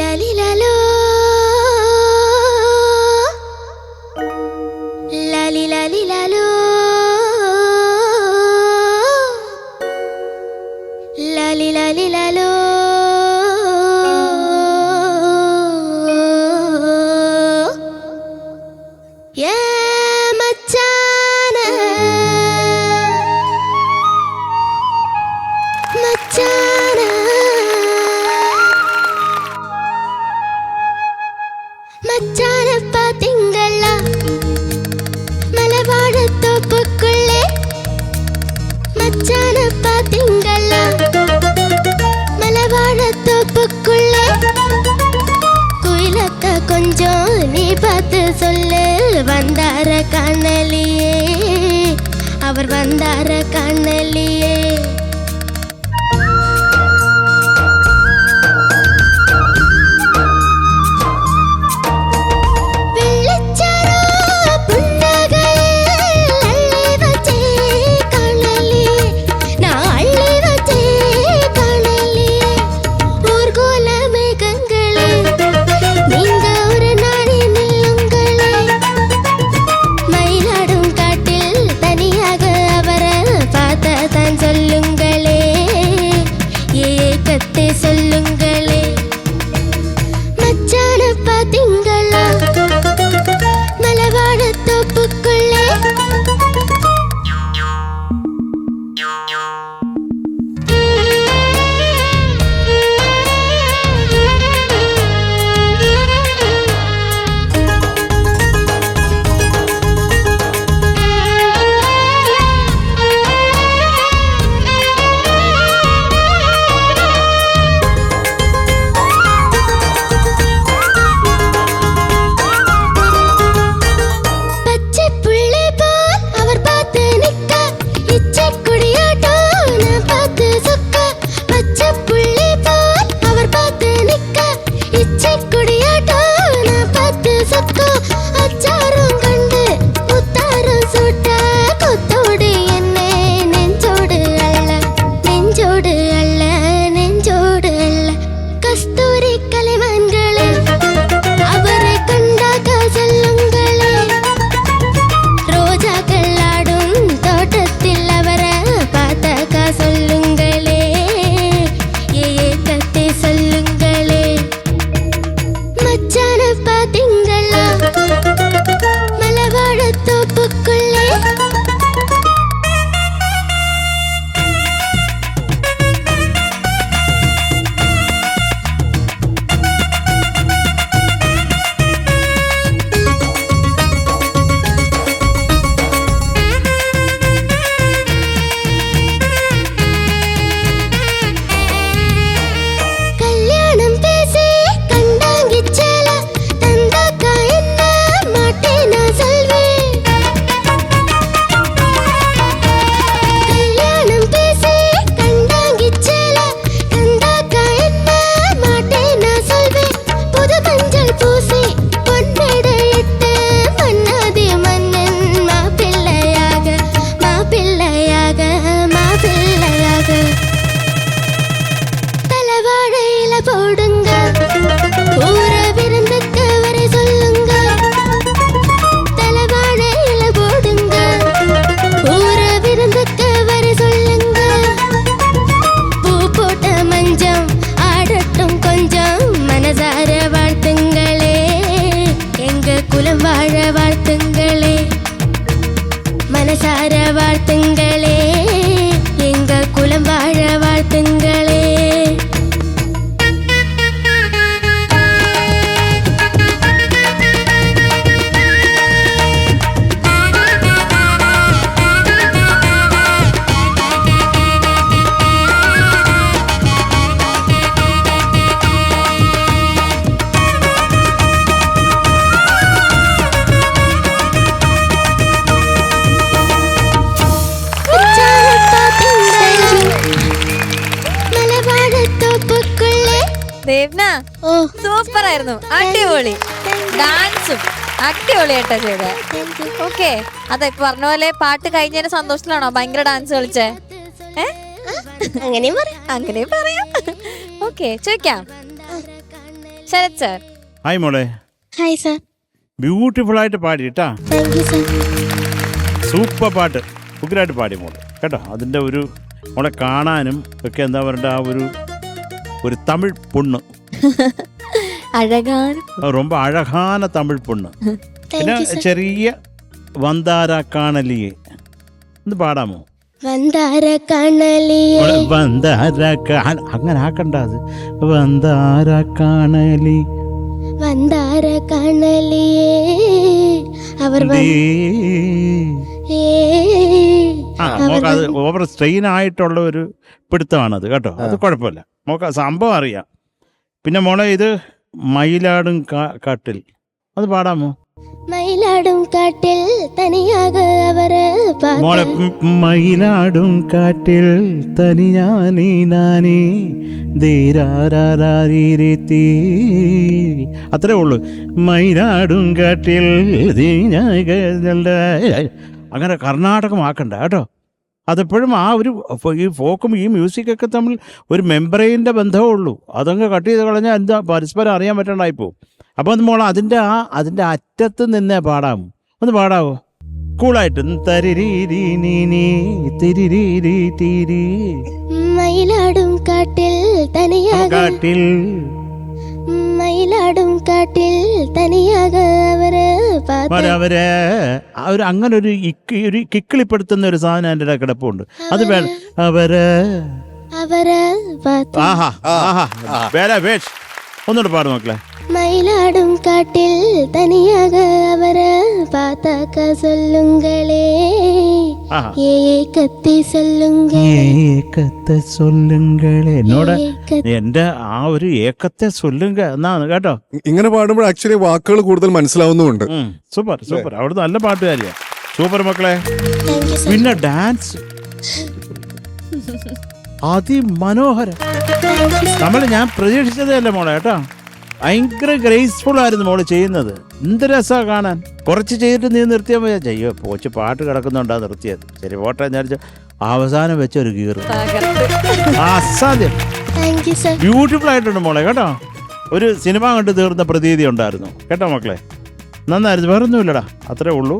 లలిలలో లలిలలో లలిలలో Yeah. கொஞ்சம் நீ பார்த்து சொல்லு. வந்தார கண்ணலியே. அவர் வந்தார கண்ணலியே. ഓ. സൂപ്പർ ആയിരുന്നു അടിപൊളി. ഡാൻസും അടിപൊളിയായിട്ടാ ചെയ്തേ. ഓക്കെ അതെ പറഞ്ഞ പോലെ പാട്ട് കഴിഞ്ഞതിന് സന്തോഷത്തിലാണോ ഭയങ്കര ഡാൻസ് കളിച്ചേ? ഏ? അങ്ങനെയും പറയാം അങ്ങനെ പറയാം. ഓക്കെ ചോദിക്കാം. ശരത് സർ. ഹായ് മോളെ. Hi sir. ബ്യൂട്ടിഫുൾ ആയിട്ട് പാടി കേട്ടാ സൂപ്പർ പാട്ട്. ഉഗ്രായിട്ട് പാടി മോൾ. കേട്ടോ അതിന്റെ ഒരു മോളെ കാണാനും ഒക്കെ എന്താ പറയണ്ട ആ ഒരു ഒരു തമിഴ് പൊണ്ണ്. അഴകാൻ അത് ரொம்ப അഴകാന തമിഴ് പൊണ്ണ് പിന്നെ താങ്ക് യു സർ ചെറിയ വന്താര കാണലിയെ ഒന്ന് പാടാമോ വന്താര കണലിയെ മോളെ വന്താര കാ- അങ്ങനെ ആക്കണ്ട അത് വന്താര കാണലി വന്താര കണലിയെ അവർ വ- ഏ, ആ അവർ മോക്ക് അത് വ- ഓവർ സ്ട്രെയിൻ ആയിട്ടുള്ള ഒരു പിടുത്തമാണത് കേട്ടോ അത് കുഴപ്പമില്ല മോക്ക് ആ സംഭവം അറിയാം പിന്നെ മോളെ ഇത് മയിലാടും കാട്ടിൽ. അത് പാടാമോ? മയിലാടും കാട്ടിൽ തനിയാക അവർ മോളെ മയിലാടും കാട്ടിൽ തനിയാനീ നാനേ. ധീരാരീരത്തി അത്രേ ഉള്ളൂ. മയിലാടും കാട്ടിൽ. അങ്ങനെ കർണാടകമാക്കണ്ട കേട്ടോ. അതെപ്പോഴും ആ ഒരു ഈ ഫോക്കും ഈ മ്യൂസിക്കൊക്കെ തമ്മിൽ ഒരു മെമ്പറൈന്റെ ബന്ധമേ ഉള്ളൂ. അതങ്ങ് കട്ട് ചെയ്ത് കളഞ്ഞാൽ എന്താ പരസ്പരം അറിയാൻ പറ്റണ്ടായിപ്പോ അപ്പോൾ അത് മോൾ അതിന്റെ ആ അതിന്റെ അറ്റത്ത് നിന്നേ പാടാം ഒന്ന് പാടാവോ? കൂളായിട്ട് മയിലാടും കാട്ടിൽ തനിയാ കാട്ടിൽ മയിലാടും കാട്ടിൽ തനിയാക അവർ പാത്ത. അവരെ ആ ഒരു അങ്ങനെ ഒരു ഇക്ക് ഒരു കിക്കിളിപ്പെടുത്തുന്ന ഒരു സാധനം എന്റെ ഇടയിൽ കിടപ്പുണ്ട്. അത് വേണം അവർ അവർ പാത്ത. ആഹാ ആഹാ. വേല വേഷ്. ഒന്നുകൂടെ പാടും മക്കളെ மயிலாடும் காட்டில் தனியாக அவர பார்த்தாக்க சொல்லுங்களே ആഹാ ஏக்கத்தை சொல்லுங்க ഏക്കത്തെ സൊല്ലുങ്ങളെ എന്നോട് ஏக்கத்தை എൻ്റെ ആ ഒരു ഏക്കത്തെ സൊല്ലുങ്ക എന്നാണ് കേട്ടോ ഇ- ഇങ്ങനെ പാടുമ്പോൾ ആക്ച്വലി വാക്കുകൾ കൂടുതൽ മനസ്സിലാവുന്നുമുണ്ട് ഉം, സൂപ്പർ സൂപ്പർ അവിടുന്ന് നല്ല പാട്ടുകാരിയാ സൂപ്പർ മക്കളെ Thank you, sir. പിന്നെ ഡാൻസ് അതിമനോഹരം Thank you, sir. നമ്മൾ ഞാൻ പ്രതീക്ഷിച്ചതേ അല്ല മോളെ കേട്ടോ ഭയങ്കര ഗ്രേസ്ഫുൾ ആയിരുന്നു മോൾ ചെയ്യുന്നത്. എന്ത് രസാ കാണാൻ. കുറച്ച് ചെയ്തിട്ട് നീ നിർത്തിയാൽ പോയാ ചെയ്യോ പോച്ച് പാട്ട് കിടക്കുന്നുണ്ടാ? നിർത്തിയത്. ശരി പോട്ടെ ഞാൻ വിചാരിച്ചു, അവസാനം വെച്ച ഒരു ഗീറ് അസാധ്യം. Thank you, sir. ബ്യൂട്ടിഫുൾ ആയിട്ടുണ്ട് മോളെ കേട്ടോ? ഒരു സിനിമ കണ്ട് തീർന്ന പ്രതീതി ഉണ്ടായിരുന്നു. കേട്ടോ മക്കളെ? നന്നായിരുന്നു. വേറെ ഒന്നുമില്ലടാ അത്രേ ഉള്ളൂ.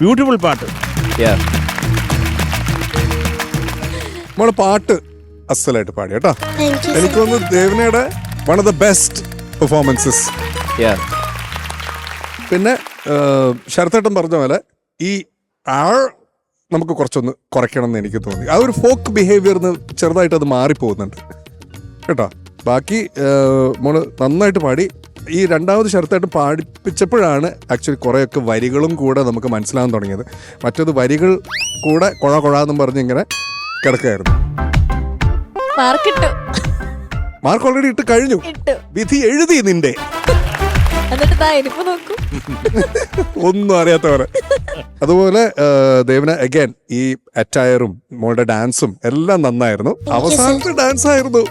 ബ്യൂട്ടിഫുൾ പാട്ട്. നമ്മളെ പാട്ട് അസലായിട്ട് പാടി കേട്ടോ? എനിക്ക് തോന്നുന്നു ദേവനയുടെ one of the best performances പിന്നെ ശരത്തേട്ടൻ പറഞ്ഞ പോലെ ഈ ആൾ നമുക്ക് കുറച്ചൊന്ന് കുറയ്ക്കണം എന്ന് എനിക്ക് തോന്നി. ആ ഒരു ഫോക്ക് ബിഹേവിയറിന് ചെറുതായിട്ട് അത് മാറിപ്പോകുന്നുണ്ട്. കേട്ടോ? ബാക്കി മോൾ നന്നായിട്ട് പാടി. ഈ രണ്ടാമത് ശരത്തായിട്ട് പാടിപ്പിച്ചപ്പോഴാണ് ആക്ച്വലി കുറേയൊക്കെ വരികളും കൂടെ നമുക്ക് മനസ്സിലാകാൻ തുടങ്ങിയത്. മറ്റത് വരികൾ കൂടെ കൊഴ കൊഴാന്നും പറഞ്ഞ് ഇങ്ങനെ കിടക്കുകയായിരുന്നു മാർക്കിട്ടു. മാർക്ക് ഓൾറെഡി ഇട്ട് കഴിഞ്ഞു. ഇട്ടു. വിധി എഴുതി നിന്റെ. എന്നിട്ട് ദാ ഇരിപ്പ് നോക്കൂ. ഒന്നും അറിയാത്തവരെ. അതുപോലെ ദേവന അഗൈൻ ഈ അറ്റയറും മോളുടെ ഡാൻസും എല്ലാം നന്നായിരുന്നു. അവസാനത്തെ ഡാൻസ് ആയിരുന്നു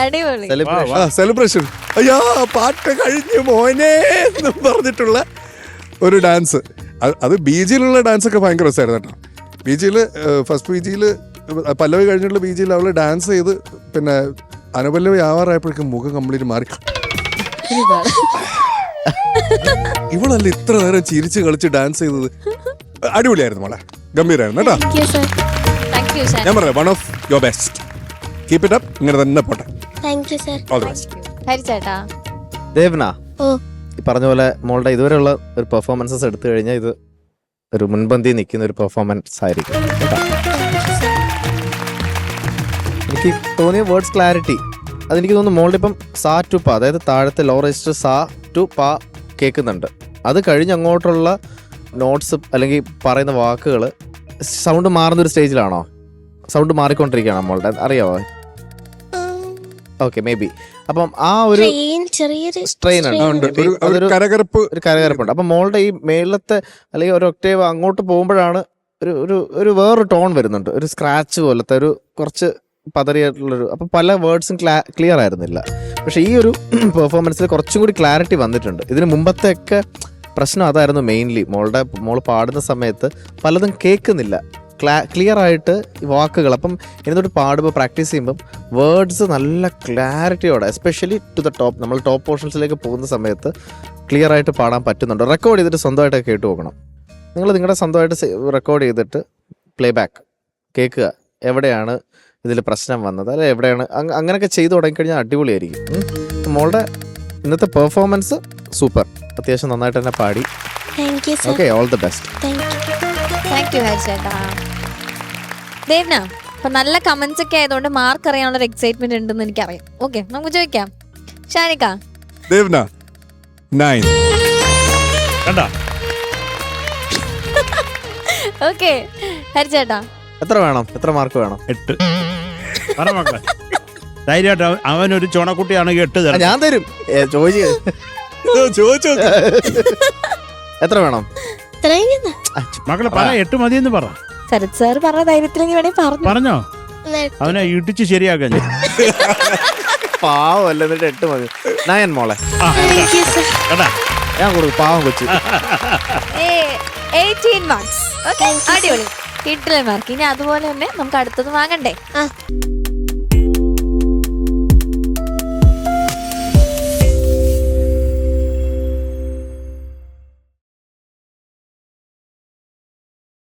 അടിപൊളി. സെലിബ്രേഷൻ അയ്യാ പാട്ട് കഴിഞ്ഞു മോനെ എന്ന് പറഞ്ഞിട്ടുള്ള ഒരു ഡാൻസ് അത് ബി ജിയിലുള്ള ഡാൻസ് ഒക്കെ ഭയങ്കര രസമായിരുന്നു കേട്ടോ. ബി ജിയിൽ ഫസ്റ്റ് ബി ജിയിൽ പല്ലവി കഴിഞ്ഞിട്ടുള്ള ബി ജിയിൽ അവൾ ഡാൻസ് ചെയ്ത് പിന്നെ അനുപല്ലവി ആവാറായപ്പോഴേക്കും മുഖം കംപ്ലീറ്റ് മാറി. ഇവളല്ല ഇത്ര നേരം ചിരിച്ച് കളിച്ച് ഡാൻസ് ചെയ്തത്? അടിപൊളിയായിരുന്നു മോളെ. ഗംഭീരായിരുന്നു കേട്ടോ. ഞാൻ പറയാം one of your best keep it up ഇങ്ങനെ തന്നെ പോട്ടെ. ഓൾ ദി ബെസ്റ്റ് ഹരിച്ചേട്ടാ ദേവന ഓ. ഈ പറഞ്ഞ പോലെ മോളുടെ ഇതുവരെയുള്ള ഒരു പെർഫോമൻസസ് എടുത്തു കഴിഞ്ഞാൽ ഇത് ഒരു മുൻപന്തി നിൽക്കുന്ന ഒരു പെർഫോമൻസ് ആയിരിക്കും. കേട്ടോ. എനിക്ക് തോന്നിയ വേർഡ്സ് ക്ലാരിറ്റി അതെനിക്ക് തോന്നുന്നു മോളുടെ ഇപ്പം സാ ടു പ അതായത് താഴത്തെ ലോ രജിസ്റ്റർ സാ ടു പ കേൾക്കുന്നുണ്ട്. അത് കഴിഞ്ഞ് അങ്ങോട്ടുള്ള നോട്ട്സ് അല്ലെങ്കിൽ പറയുന്ന വാക്കുകൾ സൗണ്ട് മാറുന്ന ഒരു സ്റ്റേജിലാണോ സൗണ്ട് മാറിക്കൊണ്ടിരിക്കുകയാണോ മോളുടെ അറിയാവോ? ഓക്കെ മേ ബി അപ്പം ആ ഒരു ചെറിയൊരു സ്ട്രെയിൻ ആണ് ഉണ്ട്. ഒരു കരകരപ്പ്. ഒരു കരകരപ്പുണ്ട്. അപ്പം മോളുടെ ഈ മേളത്തെ അല്ലെങ്കിൽ ഒരു ഒക്ടേവ് അങ്ങോട്ട് പോകുമ്പോഴാണ് ഒരു ഒരു ഒരു വേറൊരു ടോൺ വരുന്നുണ്ട്. ഒരു സ്ക്രാച്ച് പോലത്തെ ഒരു കുറച്ച് പതറിയായിട്ടുള്ളൊരു അപ്പം പല വേർഡ്സും ക്ലിയർ ആയിരുന്നില്ല. പക്ഷേ ഈ ഒരു പെർഫോമൻസിൽ കുറച്ചും കൂടി ക്ലാരിറ്റി വന്നിട്ടുണ്ട്. ഇതിന് മുമ്പത്തെയൊക്കെ പ്രശ്നം അതായിരുന്നു മെയിൻലി മോളുടെ മോൾ പാടുന്ന സമയത്ത് പലതും കേൾക്കുന്നില്ല. ക്ലാ ക്ലിയർ ആയിട്ട് വാക്കുകൾ. അപ്പം എന്നിട്ട് പാടുമ്പോൾ പ്രാക്ടീസ് ചെയ്യുമ്പം വേർഡ്സ് നല്ല ക്ലാരിറ്റിയോടെ എസ്പെഷ്യലി ടു ദ ടോപ്പ് നമ്മൾ ടോപ്പ് പോർഷൻസിലേക്ക് പോകുന്ന സമയത്ത് ക്ലിയർ ആയിട്ട് പാടാൻ പറ്റുന്നുണ്ട്. റെക്കോർഡ് ചെയ്തിട്ട് സ്വന്തമായിട്ട് കേട്ട് പോകണം നിങ്ങൾ നിങ്ങളുടെ സ്വന്തമായിട്ട് റെക്കോർഡ് ചെയ്തിട്ട് പ്ലേ ബാക്ക് കേൾക്കുക. എവിടെയാണ് ഇതിൽ പ്രശ്നം വന്നത്. അല്ലെ എവിടെയാണ്? അങ്ങ- അങ്ങനെയൊക്കെ ചെയ്തു തുടങ്ങിക്കഴിഞ്ഞാൽ അടിപൊളിയായിരിക്കും. മോളുടെ ഇന്നത്തെ പെർഫോമൻസ് സൂപ്പർ. അത്യാവശ്യം നന്നായിട്ട് തന്നെ പാടി. Okay all the best thank you അപ്പൊ നല്ല കമന്റ്സ് ഒക്കെ ആയതുകൊണ്ട് മാർക്ക് അറിയാനുള്ള ഒരു എക്സൈറ്റ്മെന്റ് ഉണ്ടെന്ന് എനിക്കറിയാം. ഓക്കെ നമുക്ക് ചോദിക്കാം. ഷാനിക്ക. ദേവ്ന നയൻ കണ്ട? ഓക്കെ ഹരിച്ചേട്ടാ എത്ര വേണം? എത്ര മാർക്ക് വേണം? എട്ട്. പറ മക്കളെ. ധൈര്യമായിട്ട് അവൻ- ഒരു ചോണക്കുട്ടിയാണെങ്കിൽ എട്ട് ആ, തരാം ഞാൻ തരും. ഏ, ചോദിച്ച് ചോദിച്ചോ. എത്ര വേണം? ഇത്രയും മതി. മക്കളെ പറ എട്ട് മതിയെന്ന് പറ. ശരത് സാർ പറഞ്ഞ ധൈര്യത്തിലെങ്കിൽ വേണേ പറഞ്ഞു. പറഞ്ഞോ? അവനെ ഇടിച്ച് ശരിയാക്കാൻ ഞാൻ. പാവം അല്ല എന്നിട്ട് എട്ട് മതി. നയൻ മോളെ. ആ, കേട്ടാ. ഞാൻ കൊടുക്കും പാവം കൊച്ചു. എയ്റ്റീൻ മാർക്സ് ഓക്കെ അടിപൊളി. കിട്ടില്ല മാർക്ക്. ഇനി അതുപോലെ തന്നെ നമുക്ക് അടുത്തത് വാങ്ങണ്ടേ? ആ.